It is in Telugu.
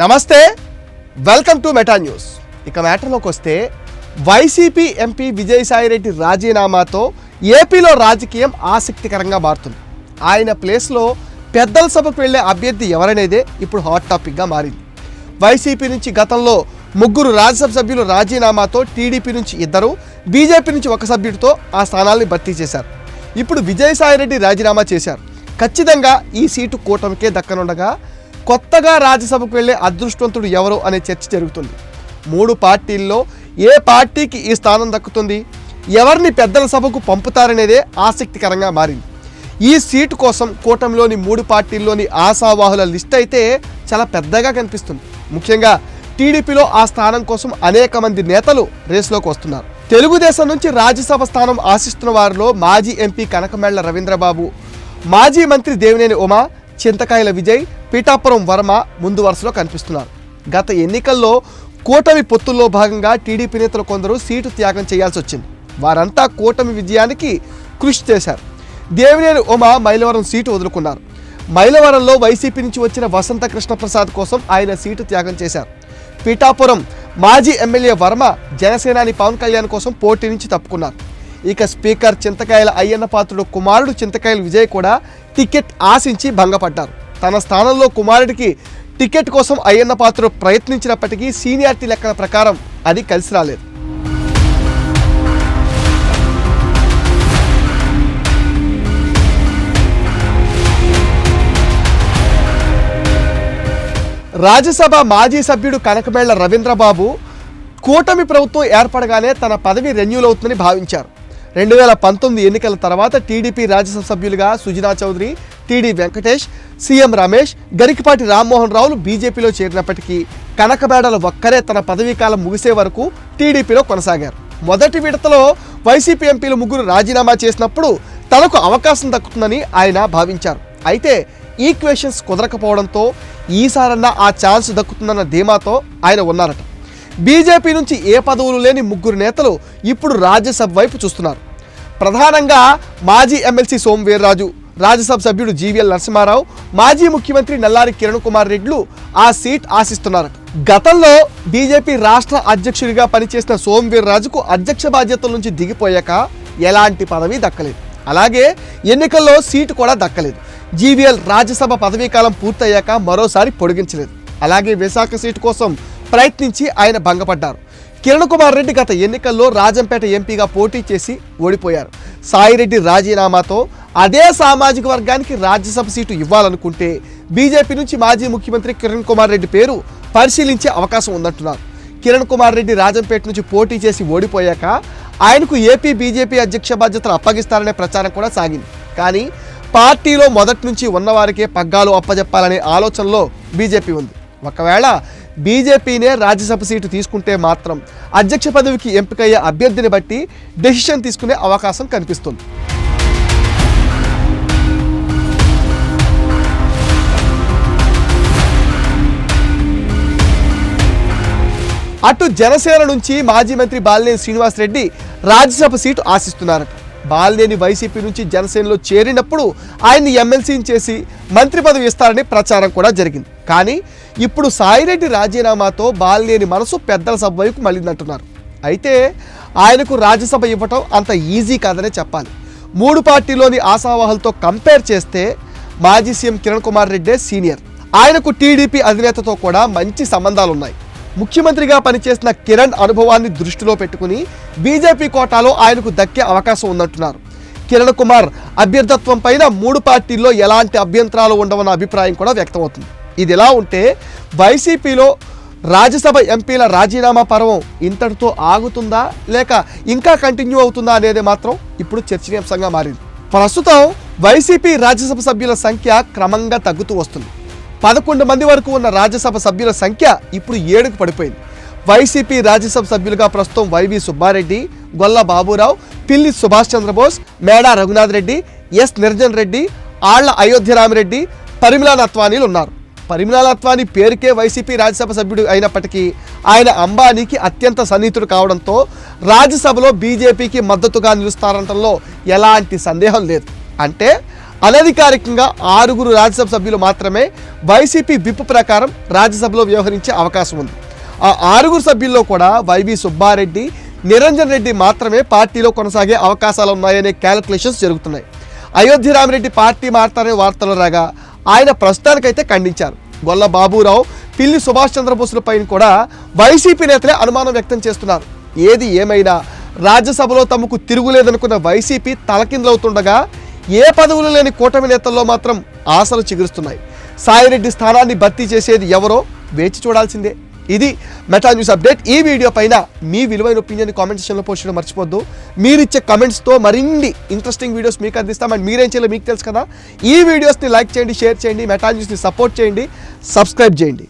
నమస్తే వెల్కమ్ టు మెటా న్యూస్. ఇక మ్యాటర్లోకి వస్తే వైసీపీ ఎంపీ విజయసాయిరెడ్డి రాజీనామాతో ఏపీలో రాజకీయం ఆసక్తికరంగా మారుతుంది. ఆయన ప్లేస్లో పెద్దల సభకు వెళ్ళే అభ్యర్థి ఎవరనేదే ఇప్పుడు హాట్ టాపిక్గా మారింది. వైసీపీ నుంచి గతంలో ముగ్గురు రాజ్యసభ సభ్యులు రాజీనామాతో టీడీపీ నుంచి ఇద్దరు బీజేపీ నుంచి ఒక సభ్యుడితో ఆ స్థానాల్ని భర్తీ చేశారు. ఇప్పుడు విజయసాయిరెడ్డి రాజీనామా చేశారు. ఖచ్చితంగా ఈ సీటు కూటమికే దక్కనుండగా కొత్తగా రాజ్యసభకు వెళ్ళే అదృష్టవంతుడు ఎవరు అనే చర్చ జరుగుతుంది. మూడు పార్టీల్లో ఏ పార్టీకి ఈ స్థానం దక్కుతుంది? ఎవరిని పెద్దల సభకు పంపుతారనేదే ఆసక్తికరంగా మారింది. ఈ సీటు కోసం కూటమిలోని మూడు పార్టీల్లోని ఆశావాహుల లిస్ట్ అయితే చాలా పెద్దగా కనిపిస్తుంది. ముఖ్యంగా టీడీపీలో ఆ స్థానం కోసం అనేక మంది నేతలు రేసులోకి వస్తున్నారు. తెలుగుదేశం నుంచి రాజ్యసభ స్థానం ఆశిస్తున్న వారిలో మాజీ ఎంపీ కనకమేళ్ళ రవీంద్రబాబు మాజీ మంత్రి దేవినేని ఉమా చింతకాయల విజయ్ పీఠాపురం వర్మ ముందు వరుసలో కనిపిస్తున్నారు. గత ఎన్నికల్లో కూటమి పొత్తుల్లో భాగంగా టీడీపీ నేతలు కొందరు సీటు త్యాగం చేయాల్సి వచ్చింది. వారంతా కూటమి విజయానికి కృషి చేశారు. దేవినేని ఉమ మైలవరం సీటు వదులుకున్నారు. మైలవరంలో వైసీపీ నుంచి వచ్చిన వసంత కృష్ణప్రసాద్ కోసం ఆయన సీటు త్యాగం చేశారు. పీఠాపురం మాజీ ఎమ్మెల్యే వర్మ జనసేనాని పవన్ కళ్యాణ్ కోసం పోటీ నుంచి తప్పుకున్నారు. ఇక స్పీకర్ చింతకాయల అయ్యన్న పాత్రుడు కుమారుడు చింతకాయల విజయ్ కూడా టికెట్ ఆశించి భంగపడ్డారు. తన స్థానంలో కుమారుడికి టికెట్ కోసం అయ్యన్న పాత్ర ప్రయత్నించినప్పటికీ సీనియారిటీ లెక్కల ప్రకారం అది కలిసి రాలేదు. రాజ్యసభ మాజీ సభ్యుడు కనకమేళ్ళ రవీంద్రబాబు కూటమి ప్రభుత్వం ఏర్పడగానే తన పదవి రెన్యూల్ అవుతుందని భావించారు. రెండు వేల పంతొమ్మిది ఎన్నికల తర్వాత టీడీపీ రాజ్యసభ సభ్యులుగా Sujana Chowdary T D Venkatesh CM Ramesh Garikapati Rammohan రావులు బీజేపీలో చేరినప్పటికీ కనకబేడలు ఒక్కరే తన పదవీ కాలం ముగిసే వరకు టీడీపీలో కొనసాగారు. మొదటి విడతలో వైసీపీ ఎంపీలు ముగ్గురు రాజీనామా చేసినప్పుడు తనకు అవకాశం దక్కుతుందని ఆయన భావించారు. అయితే ఈక్వేషన్స్ కుదరకపోవడంతో ఈసారన్నా ఆ ఛాన్స్ దక్కుతుందన్న ధీమాతో ఆయన ఉన్నారట. బీజేపీ నుంచి ఏ పదవులు లేని ముగ్గురు నేతలు ఇప్పుడు రాజ్యసభ వైపు చూస్తున్నారు. ప్రధానంగా మాజీ ఎమ్మెల్సీ సోమవీర్రాజు రాజ్యసభ సభ్యుడు జీవీఎల్ నరసింహారావు మాజీ ముఖ్యమంత్రి నల్లారి కిరణ్ కుమార్ రెడ్లు ఆ సీట్ ఆశిస్తున్నారు. గతంలో బీజేపీ రాష్ట్ర అధ్యక్షుడిగా పనిచేసిన సోమవీర్రాజుకు అధ్యక్ష బాధ్యతల నుంచి దిగిపోయాక ఎలాంటి పదవి దక్కలేదు. అలాగే ఎన్నికల్లో సీటు కూడా దక్కలేదు. జీవీఎల్ రాజ్యసభ పదవీకాలం పూర్తయ్యాక మరోసారి పొడిగించలేదు. అలాగే విశాఖ సీటు కోసం ప్రయత్నించి ఆయన భంగపడ్డారు. కిరణ్ కుమార్ రెడ్డి గత ఎన్నికల్లో రాజంపేట ఎంపీగా పోటీ చేసి ఓడిపోయారు. సాయిరెడ్డి రాజీనామాతో అదే సామాజిక వర్గానికి రాజ్యసభ సీటు ఇవ్వాలనుకుంటే బీజేపీ నుంచి మాజీ ముఖ్యమంత్రి కిరణ్ కుమార్ రెడ్డి పేరు పరిశీలించే అవకాశం ఉందంటున్నారు. కిరణ్ కుమార్ రెడ్డి రాజంపేట నుంచి పోటీ చేసి ఓడిపోయాక ఆయనకు ఏపీ బీజేపీ అధ్యక్ష బాధ్యతలు అప్పగిస్తారనే ప్రచారం కూడా సాగింది. కానీ పార్టీలో మొదటి నుంచి ఉన్నవారికే పగ్గాలు అప్పజెప్పాలనే ఆలోచనలో బీజేపీ ఉంది. ఒకవేళ బీజేపీనే రాజ్యసభ సీటు తీసుకుంటే మాత్రం అధ్యక్ష పదవికి ఎంపికయ్యే అభ్యర్థిని బట్టి డెసిషన్ తీసుకునే అవకాశం కనిపిస్తుంది. అటు జనసేన నుంచి మాజీ మంత్రి బాలినేని శ్రీనివాస్ రెడ్డి రాజ్యసభ సీటు ఆశిస్తున్నారట. బాలినేని వైసీపీ నుంచి జనసేనలో చేరినప్పుడు ఆయన్ని ఎమ్మెల్సీని చేసి మంత్రి పదవి ఇస్తారని ప్రచారం కూడా జరిగింది. కానీ ఇప్పుడు సాయిరెడ్డి రాజీనామాతో బాలినేని మనసు పెద్దల సభ వైపు మళ్ళిందంటున్నారు. అయితే ఆయనకు రాజ్యసభ ఇవ్వటం అంత ఈజీ కాదనే చెప్పాలి. మూడు పార్టీలోని ఆశావాహులతో కంపేర్ చేస్తే మాజీ సీఎం కిరణ్ కుమార్ రెడ్డే సీనియర్. ఆయనకు టీడీపీ అధినేతతో కూడా మంచి సంబంధాలు ఉన్నాయి ముఖ్యమంత్రిగా పనిచేసిన కిరణ్ అనుభవాన్ని దృష్టిలో పెట్టుకుని బీజేపీ కోటాలో ఆయనకు దక్కే అవకాశం ఉందంటున్నారు. కిరణ్ కుమార్ అభ్యర్థత్వం పైన మూడు పార్టీల్లో ఎలాంటి అభ్యంతరాలు ఉండవన్న అభిప్రాయం కూడా వ్యక్తమవుతుంది. ఇది ఎలా ఉంటే వైసీపీలో రాజ్యసభ ఎంపీల రాజీనామా పర్వం ఇంతటితో ఆగుతుందా? లేక ఇంకా కంటిన్యూ అవుతుందా అనేది మాత్రం ఇప్పుడు చర్చనీయాంశంగా మారింది. ప్రస్తుతం వైసీపీ రాజ్యసభ సభ్యుల సంఖ్య క్రమంగా తగ్గుతూ వస్తుంది. పదకొండు మంది వరకు ఉన్న రాజ్యసభ సభ్యుల సంఖ్య ఇప్పుడు ఏడుకు పడిపోయింది. వైసీపీ రాజ్యసభ సభ్యులుగా ప్రస్తుతం వైవి సుబ్బారెడ్డి గొల్ల బాబురావు పిల్లి సుభాష్ చంద్రబోస్ మేడా రఘునాథ్ రెడ్డి ఎస్ నిరంజన్ రెడ్డి ఆళ్ళ అయోధ్యరామిరెడ్డి పరిమళ అత్వానీలు ఉన్నారు. పరిమళ అత్వానీ పేరుకే వైసీపీ రాజ్యసభ సభ్యుడు అయినప్పటికీ ఆయన అంబానీకి అత్యంత సన్నిహితుడు కావడంతో రాజ్యసభలో బీజేపీకి మద్దతుగా నిలుస్తారంటంలో ఎలాంటి సందేహం లేదు. అంటే అనధికారికంగా ఆరుగురు రాజ్యసభ సభ్యులు మాత్రమే వైసీపీ విప్ ప్రకారం రాజ్యసభలో వ్యవహరించే అవకాశం ఉంది. ఆ ఆరుగురు సభ్యుల్లో కూడా వైవి సుబ్బారెడ్డి నిరంజన్ రెడ్డి మాత్రమే పార్టీలో కొనసాగే అవకాశాలు ఉన్నాయనే క్యాలిక్యులేషన్స్ జరుగుతున్నాయి. అయోధ్య రామిరెడ్డి పార్టీ మారుతారనే వార్తలు రాగా ఆయన ప్రస్తుతానికైతే ఖండించారు. గొల్ల బాబురావు పిల్లి సుభాష్ చంద్రబోసుల పైన కూడా వైసీపీ నేతలే అనుమానం వ్యక్తం చేస్తున్నారు. ఏది ఏమైనా రాజ్యసభలో తమకు తిరుగులేదనుకున్న వైసీపీ తలకిందులవుతుండగా ఏ పదవులు లేని కూటమి నేతల్లో మాత్రం ఆశలు చిగురుస్తున్నాయి. సాయిరెడ్డి స్థానాన్ని భర్తీ చేసేది ఎవరో వేచి చూడాల్సిందే. ఇది మెటా న్యూస్ అప్డేట్. ఈ వీడియో పైన మీ విలువైన ఒపీనియన్ కామెంట్ సెక్షన్లో పోస్ట్ చేయడం మర్చిపోద్దు. మీరు ఇచ్చే కమెంట్స్తో మరిన్ని ఇంట్రెస్టింగ్ వీడియోస్ మీకు అందిస్తాం. అండ్ మీరేం చేయాలో మీకు తెలుసు కదా. ఈ వీడియోస్ని లైక్ చేయండి షేర్ చేయండి మెటా న్యూస్ని సపోర్ట్ చేయండి సబ్స్క్రైబ్ చేయండి.